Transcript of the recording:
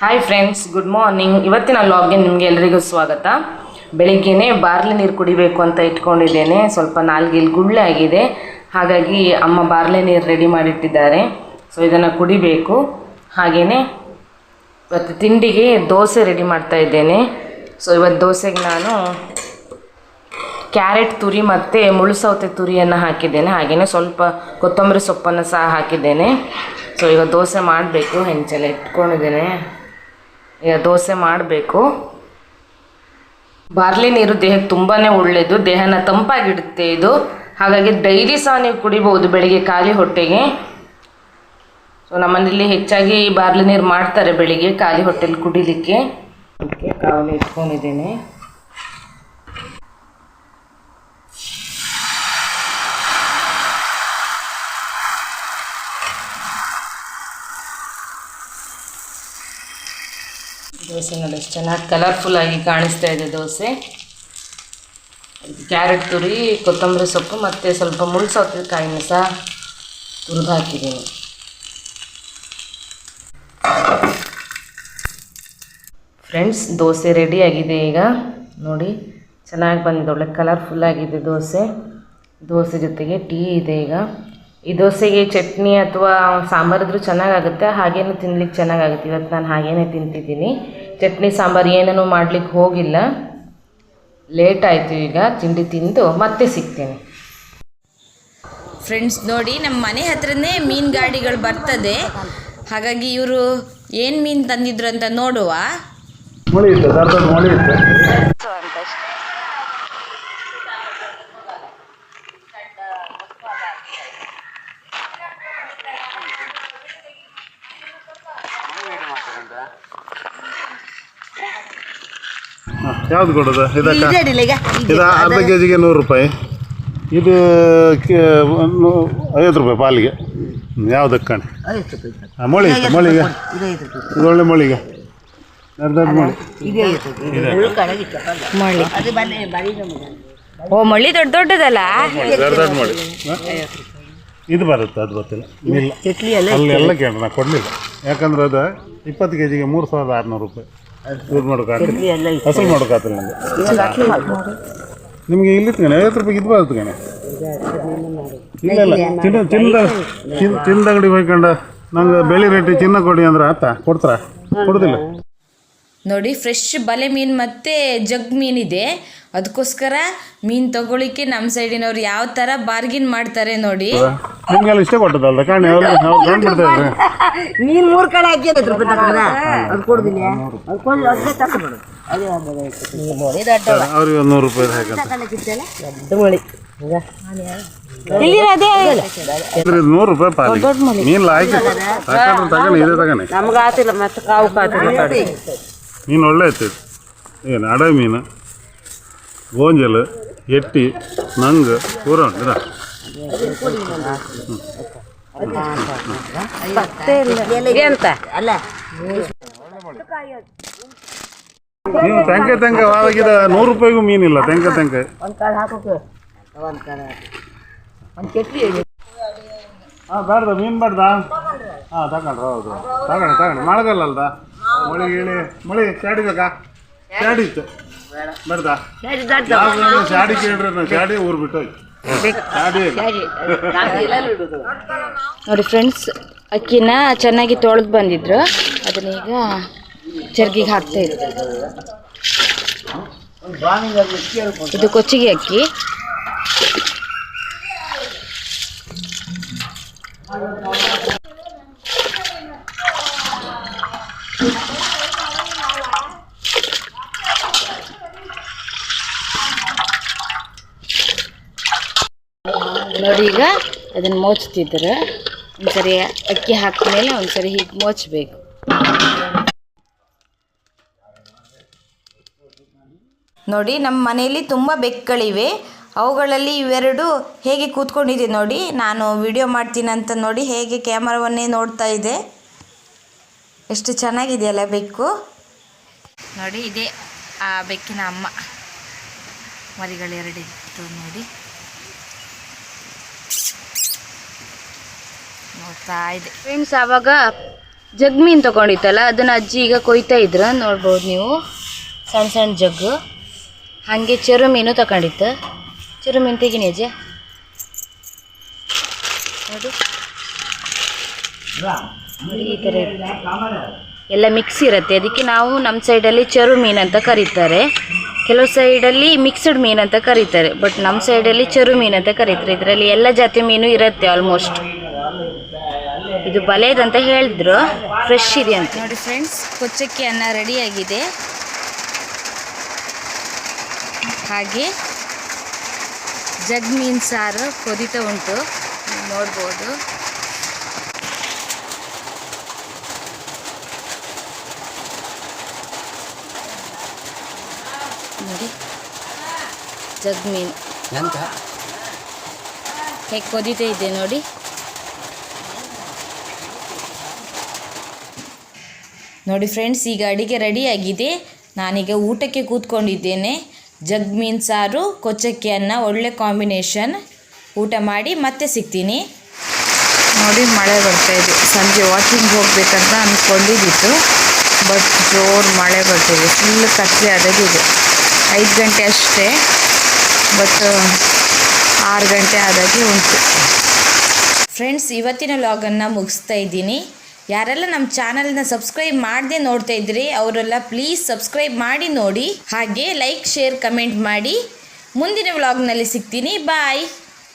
Hi friends good morning ಇವತ್ತಿನ ಲಾಗಿನ್ ನಿಮಗೆ ಎಲ್ರಿಗೂ ಸ್ವಾಗತ. ಬೆಳಿಗ್ಗೆನೇ ಬಾರ್ಲಿ ನೀರು ಕುಡಿಬೇಕು ಅಂತ ಇಟ್ಕೊಂಡಿದ್ದೇನೆ. ಸ್ವಲ್ಪ ನಾಲ್ಗೆಲ್ಲಿ ಗುಳ್ಳೆ ಆಗಿದೆ. ಹಾಗಾಗಿ ಅಮ್ಮ ಬಾರ್ಲಿ ನೀರು ರೆಡಿ ಮಾಡಿಟ್ಟಿದ್ದಾರೆ. ಸೊ ಇದನ್ನು ಕುಡಿಬೇಕು. ಹಾಗೆಯೇ ಇವತ್ತು ತಿಂಡಿಗೆ ದೋಸೆ ರೆಡಿ ಮಾಡ್ತಾ ಇದ್ದೇನೆ. ಸೊ ಇವತ್ತು ದೋಸೆಗೆ ನಾನು ಕ್ಯಾರೆಟ್ ತುರಿ ಮತ್ತು ಮುಳುಸೌತೆ ತುರಿಯನ್ನು ಹಾಕಿದ್ದೇನೆ. ಹಾಗೆಯೇ ಸ್ವಲ್ಪ ಕೊತ್ತಂಬರಿ ಸೊಪ್ಪನ್ನು ಸಹ ಹಾಕಿದ್ದೇನೆ. ಸೊ ಈಗ ದೋಸೆ ಮಾಡಬೇಕು. ಹೆಂಚೆಲ್ಲ ಇಟ್ಕೊಂಡಿದ್ದೇನೆ. ದೋಸೆ ಮಾಡಬೇಕು. ಬಾರ್ಲಿ ನೀರು ದೇಹಕ್ಕೆ ತುಂಬಾ ಒಳ್ಳೆಯದು ದೇಹನ ತಂಪಾಗಿಡುತ್ತೆ ಇದು. ಹಾಗಾಗಿ ಡೈಲಿ ಸಹ ನೀವು ಕುಡಿಬೋದು ಬೆಳಿಗ್ಗೆ ಖಾಲಿ ಹೊಟ್ಟೆಗೆ. ಸೊ ನಮ್ಮನೇಲಿ ಹೆಚ್ಚಾಗಿ ಬಾರ್ಲಿ ನೀರು ಮಾಡ್ತಾರೆ ಬೆಳಿಗ್ಗೆ ಖಾಲಿ ಹೊಟ್ಟೆಲಿ ಕುಡಿಲಿಕ್ಕೆ. ಅದಕ್ಕೆ ಕಾವಲಿ ಇಟ್ಕೊಂಡಿದ್ದೇನೆ. ದೋಸೆ ನೋಡಿ ಎಷ್ಟು ಚೆನ್ನಾಗಿ ಕಲರ್ಫುಲ್ ಆಗಿ ಕಾಣಿಸ್ತಾ ಇದೆ ದೋಸೆ. ಕ್ಯಾರೆಟ್ ತುರಿ, ಕೊತ್ತಂಬರಿ ಸೊಪ್ಪು ಮತ್ತು ಸ್ವಲ್ಪ ಮುಳ್ಳು ಸೌತೆಕಾಯಿನ ಸಹ ತುರಿದು ಹಾಕಿದ್ದೀನಿ ಫ್ರೆಂಡ್ಸ್ ದೋಸೆ ರೆಡಿ ಆಗಿದೆ ಈಗ. ನೋಡಿ, ಚೆನ್ನಾಗಿ ಬಂದಿದೆ, ಒಳ್ಳೆ ಕಲರ್ಫುಲ್ ಆಗಿದೆ ದೋಸೆ. ದೋಸೆ ಜೊತೆಗೆ ಟೀ ಇದೆ ಈಗ. ಈ ದೋಸೆಗೆ ಚಟ್ನಿ ಅಥವಾ ಸಾಂಬಾರಿದ್ರೂ ಚೆನ್ನಾಗಾಗುತ್ತೆ ಹಾಗೇನು ತಿನ್ಲಿಕ್ಕೆ ಚೆನ್ನಾಗಾಗುತ್ತೆ. ಇವತ್ತು ನಾನು ಹಾಗೇನೆ ತಿಂತಿದ್ದೀನಿ. ಚಟ್ನಿ ಸಾಂಬಾರು ಏನೂ ಮಾಡ್ಲಿಕ್ಕೆ ಹೋಗಿಲ್ಲ. ಲೇಟ್ ಆಯಿತು ಈಗ ತಿಂಡಿ ತಿಂದು ಮತ್ತೆ ಸಿಗ್ತೀನಿ. ಫ್ರೆಂಡ್ಸ್ ನೋಡಿ ನಮ್ಮ ಮನೆ ಹತ್ರನೇ ಮೀನು ಗಾಡಿಗಳು ಬರ್ತದೆ. ಹಾಗಾಗಿ ಇವರು ಏನು ಮೀನು ತಂದಿದ್ರು ಅಂತ ನೋಡುವ ಮೊಳಿ ಇತ್ತು ದೊಡ್ಡ ದೊಡ್ಡ ಮೊಳಿ ಇತ್ತು ಯಾವ್ದು ಕೊಡೋದು? ಇದಕ್ಕ? ಇದು ಅರ್ಧ ಕೆ ಜಿಗೆ ನೂರು ರೂಪಾಯಿ. ಇದು ಐವತ್ತು ರೂಪಾಯಿ ಪಾಲಿಗೆ. ಯಾವ್ದು ಯಾವ್ದಕ್ಕೆ ಕಣೆ? ಹಾಂ ಮೊಳಿ ಮೊಳಿಗೆ ಇದು ಒಳ್ಳೆ ಮೊಳಿಗೆ ದೊಡ್ಡ ಮೊಳಿ. ಓ ಮಳ್ಳಿ ದೊಡ್ಡ ದೊಡ್ಡದಲ್ಲ? ದೊಡ್ಡ ದೊಡ್ಡ ಮೊಳಿ. ಇದು ಬರುತ್ತೆ ಅದು ಗೊತ್ತಿಲ್ಲ. ಇಲ್ಲ ಅಲ್ಲಿ ಎಲ್ಲ ಕೇಳ ನಾ ಕೊಡಲಿಲ್ಲ. ಯಾಕಂದ್ರೆ ಅದು ಇಪ್ಪತ್ತು ಕೆ ಜಿಗೆ ಮೂರು ಸಾವಿರದ ಆರುನೂರು ರೂಪಾಯಿ. ಮಾಡೋಕ್ಕಾಗಲ್ಲ ಹಸಲು ಮಾಡೋಕ್ಕಾಗಲ್ಲ ನನಗೆ ನಿಮಗೆ ಇಲ್ಲಿ ಕಣೆ ಐವತ್ತು ರೂಪಾಯಿ ಇದು ಬರುತ್ತೆ ಕಣೆ. ಇಲ್ಲ ಇಲ್ಲ. ಚಿನ್ನ ಚಿನ್ನದ ಚಿನ್ನ ಚಿನ್ನದ ಅಂಗಡಿ ಹೋಯ್ಕೊಂಡು ನಂಗೆ ಬೆಳೆ ರೇಟ್ ಚಿನ್ನ ಕೊಡಿ ಅಂದ್ರೆ ಆತ. ಕೊಡ್ತಾರ? ಕೊಡೋದಿಲ್ಲ. ನೋಡಿ ಫ್ರೆಶ್ ಬಲೆ ಮೀನು ಮತ್ತು ಜಗ್ ಮೀನಿದೆ ಅದಕ್ಕೋಸ್ಕರ ಮೀನು ತಗೊಳ್ಳಿಕ್ಕೆ ನಮ್ಮ ಸೈಡಿನವ್ರು ಯಾವ ಥರ ಬಾರ್ಗಿನ್ ಮಾಡ್ತಾರೆ ನೋಡಿ. ನಿಮ್ಗೆಲ್ಲ ಇಷ್ಟ ಕೊಟ್ಟದಲ್ಲ ಕಾಣಿ ಅವ್ರಿಗೆ ಅವ್ರು ಕಂಡ್ಬಿಡ್ತಾ ಇದ್ದಾರೆ. ನೀನ್ ಮೂರ್ ಕಡೆ ಹಾಕಿ. ರೂಪಾಯಿ. ತಗೊಂಡ ಅದು ಕೊಡುದಿಲ್ಲ ಅದು ಕೊಡ್ಲಿ ಅದೇ ತಕೊಂಡ್ಬಿಡು ಅದೇ ಮೊಳೆ ದೊಡ್ಡ ಅವ್ರಿಗೆ ಒಂದು ನೂರು ರೂಪಾಯಿ ಹಾಕಂತ ದೊಡ್ಡ ಮಳಿ. ನೂರು ರೂಪಾಯಿ ಪಾಲಿಗೆ ಮೀನು ಹಾಕಿ. ತಗೊಂಡು ಇದೇ ತಗೊಂಡು ನಮ್ಗೆ ಆತಿಲ್ಲ ಮತ್ತೆ ಕಾವು ಕಾತಿಲ್ಲ ಒಳ್ಳೆ ಐತೆ. ಏನು ಅಡವೆ ಮೀನು ಗೋಂಜಲ್ ಎಟ್ಟಿ ನಂಗ್ ಪೂರ ಉಂಟು ಇದಾ ತೆಂಕ ತೆಂಕ ಆವಾಗಿದ ನೂರು ರೂಪಾಯಿಗೂ ಮೀನಿಲ್ಲ. ತೆಂಕ ತೆಂಕ ಒಂದ್ ಕಾಳು ಹಾಕೋಕೆ ಒಂದ್ ಕಾಳು ಮೀನು ಬೇಡ್ದ? ಹಾಂ ತಗೊಂಡ್ರ, ಹೌದು. ತಗೊಂಡು ತಗೊಂಡು. ಮಳೆಗಾಲ ಅಲ್ದ ಮಳಿ ಗಿಳಿ ಮಳಿ ಚಾಡಿ ಬೇಕಾ? ಚಾಡಿತ್ತು ಇತ್ತು. ಬೇಡ್ದ? ಶಾಡಿ ಕೇಳ್ರಿ ಶಾಡಿ ಊರು ಬಿಟ್ಟು ಹೋಯ್ತು ಶಾಡಿ ಇಲ್ಲ. ನೋಡಿ ಫ್ರೆಂಡ್ಸ್ ಅಕ್ಕಿನ ಚೆನ್ನಾಗಿ ತೊಳೆದು ಬಂದಿದ್ರು. ಅದನ್ನೀಗ ಚರ್ಗಿಗೆ ಹಾಕ್ತಾ ಇದ್ರು ಇದು ಕೊಚ್ಚಿಗೆ ಅಕ್ಕಿ. ನೋಡಿ ಈಗ ಅದನ್ನು ಮೋಚ್ತಿದ್ರೆ. ಒಂದ್ಸರಿ ಅಕ್ಕಿ ಹಾಕಿದ್ಮೇಲೆ ಒಂದ್ಸರಿ ಹೀಗೆ ಮೋಚ್ಬೇಕು. ನೋಡಿ ನಮ್ಮ ಮನೆಯಲ್ಲಿ ತುಂಬ ಬೆಕ್ಕುಗಳಿವೆ ಅವುಗಳಲ್ಲಿ ಇವೆರಡು ಹೇಗೆ ಕೂತ್ಕೊಂಡಿದೆ ನೋಡಿ ನಾನು ವಿಡಿಯೋ ಮಾಡ್ತೀನಿ ಅಂತ ನೋಡಿ ಹೇಗೆ ಕ್ಯಾಮರಾವನ್ನೇ ನೋಡ್ತಾ ಇದೆ. ಎಷ್ಟು ಚೆನ್ನಾಗಿದೆಯಲ್ಲ ಬೆಕ್ಕು? ನೋಡಿ ಇದೇ ಆ ಬೆಕ್ಕಿನ ಅಮ್ಮ. ಮರಿಗಳೆರಡಿತ್ತು ನೋಡಿ. ನೋಡ್ತಾ ಇದೆ ಫ್ರೆಂಡ್ಸ್ ಆವಾಗ ಜಗ್ ಮೀನು ತೊಗೊಂಡಿತ್ತಲ್ಲ, ಅದನ್ನು ಅಜ್ಜಿ ಈಗ ಕೊಯ್ತಾ ಇದ್ರ, ನೋಡ್ಬೋದು ನೀವು. ಸಣ್ಣ ಸಣ್ಣ ಜಗ್ಗು. ಹಾಗೆ ಚೆರು ಮೀನು ತಗೊಂಡಿತ್ತು. ಚೆರು ಮೀನು ತೆಗಿನಿ ಅಜ್ಜಿ. ನೋಡಿ. ಈ ಥರ ಎಲ್ಲ ಮಿಕ್ಸ್ ಇರುತ್ತೆ. ಅದಕ್ಕೆ ನಾವು ನಮ್ಮ ಸೈಡಲ್ಲಿ ಚೆರು ಮೀನು ಅಂತ ಕರೀತಾರೆ. ಕೆಲವು ಸೈಡಲ್ಲಿ ಮಿಕ್ಸ್ಡ್ ಮೀನು ಅಂತ ಕರೀತಾರೆ. ಬಟ್ ನಮ್ಮ ಸೈಡಲ್ಲಿ ಚೆರು ಮೀನು ಅಂತ ಕರೀತಾರೆ. ಇದರಲ್ಲಿ ಎಲ್ಲ ಜಾತಿ ಮೀನು ಇರುತ್ತೆ ಆಲ್ಮೋಸ್ಟ್ ಇದು ಅಂತ ಹೇಳಿದ್ರು. ಫ್ರೆಶ್ ಇದೆ ಅಂತ. ನೋಡಿ ಫ್ರೆಂಡ್ಸ್ ಕೊಚ್ಚಕ್ಕಿ ಅನ್ನ ರೆಡಿಯಾಗಿದೆ ಹಾಗೆ ಜಗ್ ಮೀನು ಸಾರು ಕೊದಿತಾ ಉಂಟು. ನೋಡ್ಬೋದು. ನೋಡಿ. ಜಗ್ ಮೀನು ಹೇಗೆ ಕೊದಿತಾ ಇದೆ ನೋಡಿ. ನೋಡಿ ಫ್ರೆಂಡ್ಸ್ ಈಗ ಅಡಿಗೆ ರೆಡಿಯಾಗಿದೆ ನಾನೀಗ ಊಟಕ್ಕೆ ಕೂತ್ಕೊಂಡಿದ್ದೇನೆ. ಜಗ್ ಮೀನು ಸಾರು ಕೊಚ್ಚಕ್ಕಿ ಅನ್ನ ಒಳ್ಳೆ ಕಾಂಬಿನೇಷನ್ ಊಟ ಮಾಡಿ ಮತ್ತೆ ಸಿಗ್ತೀನಿ. ನೋಡಿ ಮಳೆ ಬರ್ತಾ ಇದೆ. ಸಂಜೆ ವಾಕಿಂಗ್ ಹೋಗಬೇಕಂತ ಅಂದ್ಕೊಂಡಿದ್ದಿತ್ತು ಬಟ್ ಜೋರು ಮಳೆ ಬರ್ತಿದೆ ಫುಲ್ ಕತ್ತಲೆ ಆದಾಗಿದೆ ಐದು ಗಂಟೆ ಅಷ್ಟೇ. ಬಟ್ ಆರು ಗಂಟೆ ಆದಾಗೆ ಉಂಟು. ಫ್ರೆಂಡ್ಸ್ ಇವತ್ತಿನ ಲಾಗನ್ನು ಮುಗಿಸ್ತಾ ಇದ್ದೀನಿ. ಯಾರೆಲ್ಲ ನಮ್ಮ ಚಾನಲ್ನ ಸಬ್ಸ್ಕ್ರೈಬ್ ಮಾಡದೆ ನೋಡ್ತಾ ಇದ್ರಿ ಅವರೆಲ್ಲ ಪ್ಲೀಸ್ ಸಬ್ಸ್ಕ್ರೈಬ್ ಮಾಡಿ ನೋಡಿ. ಹಾಗೆ ಲೈಕ್ ಶೇರ್ ಕಮೆಂಟ್ ಮಾಡಿ. ಮುಂದಿನ ವ್ಲಾಗ್ನಲ್ಲಿ ಸಿಗ್ತೀನಿ. ಬಾಯ್